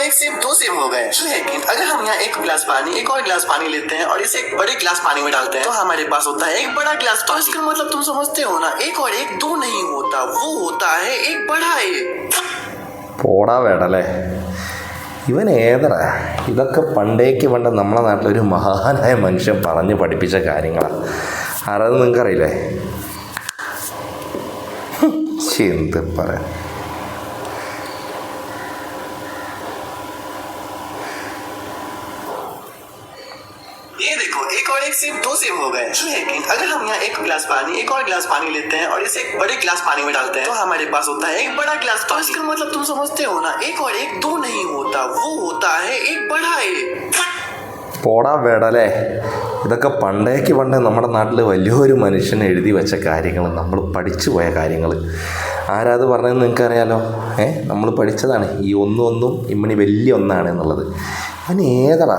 और एक सेब दो सेब हो गए लेकिन अगर हम यहाँ एक गिलास पानी एक और गिलास पानी लेते हैं और इसे एक बड़े गिलास पानी में डालते हैं तो हमारे पास होता है एक बड़ा गिलास तो इसका मतलब तुम समझते हो ना एक और एक दो नहीं होता वो होता है एक बड़ा एक പോടാ വേടല്ലേ ഇവൻ ഏതടാ ഇതൊക്കെ പണ്ടേക്ക് പണ്ട് നമ്മുടെ നാട്ടിലൊരു മഹാനായ മനുഷ്യൻ പറഞ്ഞ് പഠിപ്പിച്ച കാര്യങ്ങളാണ് ആരാത് നിങ്ങൾക്കറിയില്ലേ ഹും, ശ്ശി, എന്ത് പറയാം ये देखो एक और एक सेब दो सेब हो गए लेकिन अगर हम यहाँ एक गिलास पानी एक और गिलास पानी लेते हैं और इसे एक बड़े गिलास पानी में डालते हैं तो हमारे पास होता है एक बड़ा गिलास तो इसका मतलब तुम समझते हो ना एक और एक दो नहीं होता वो होता है एक बड़ा एक പോടാ വേടല്ലേ ഇതൊക്കെ പണ്ടേക്ക് പണ്ട് നമ്മുടെ നാട്ടിൽ വലിയൊരു മനുഷ്യൻ എഴുതി വെച്ച കാര്യങ്ങൾ നമ്മൾ പഠിച്ചു പോയ കാര്യങ്ങൾ ആരാത് പറഞ്ഞതെന്ന് നിങ്ങൾക്കറിയാലോ ഏ നമ്മൾ പഠിച്ചതാണ് ഈ ഒന്നും ഒന്നും ഇമ്മണി വലിയ ഒന്നാണ് എന്നുള്ളത് അവൻ ഏതടാ